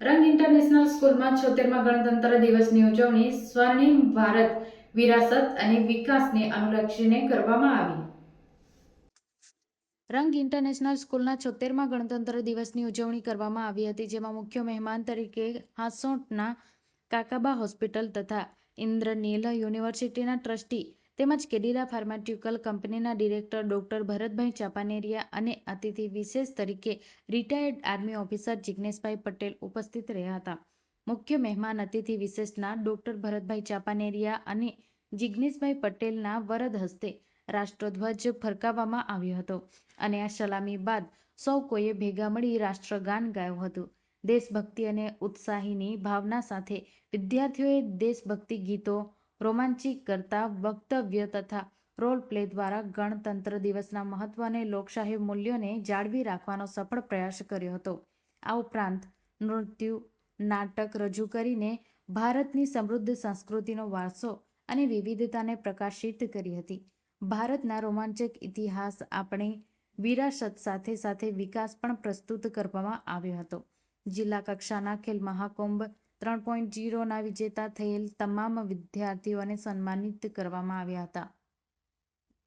રંગ ઇન્ટરનેશનલ સ્કૂલમાં છોતેરમાં ગણતંત્ર દિવસની ઉજવણી સ્વર્ણિમ ભારત વિરાસત અને વિકાસને અનુલક્ષીને કરવામાં આવી. રંગ ઇન્ટરનેશનલ સ્કૂલના છોતેરમાં ગણતંત્ર દિવસની ઉજવણી કરવામાં આવી હતી, જેમાં મુખ્ય મહેમાન તરીકે હાંસોટના કાકાબા હોસ્પિટલ તથા ઇન્દ્રનીલ યુનિવર્સિટીના ટ્રસ્ટી તેમજ કેડિલા ફાર્માસ્યુટિકલ કંપનીના ડિરેક્ટર ડોક્ટર ભરતભાઈ ચાપાનેરિયા અને અતિથિ વિશેષ તરીકે retired army officer Jigneshbhai Patel ઉપસ્થિત રહ્યા હતા. મુખ્ય મહેમાન અતિથિ વિશેષના ડોક્ટર ભરતભાઈ ચાપાનેરિયા અને જિજ્ઞેશભાઈ પટેલના વરદ હસ્તે રાષ્ટ્રધ્વજ ફરકાવવામાં આવ્યો હતો અને આ સલામી બાદ સૌ કોઈએ ભેગા મળી રાષ્ટ્રગાન ગાયું હતું. દેશભક્તિ અને ઉત્સાહીની ભાવના સાથે વિદ્યાર્થીઓએ દેશભક્તિ ગીતો રોમાંચિત કરતા વક્તવ્ય તથા રોલ પ્લે દ્વારા ગણતંત્ર દિવસના મહત્વ અને લોકશાહી મૂલ્યોને જાળવી રાખવાનો સફળ પ્રયાસ કર્યો હતો. આ ઉપરાંત નૃત્ય, નાટક રજૂ કરીને ભારતની સમૃદ્ધ સંસ્કૃતિનો વારસો અને વિવિધતાને પ્રકાશિત કરી હતી. ભારતના રોમાંચક ઇતિહાસ આપણી વિરાસત સાથે સાથે વિકાસ પણ પ્રસ્તુત કરવામાં આવ્યો હતો. જિલ્લા કક્ષાના ખેલ મહાકુંભ ત્રણ પોઈન્ટ જીરોના વિજેતા થયેલ તમામ વિદ્યાર્થીઓને સન્માનિત કરવામાં આવ્યા હતા.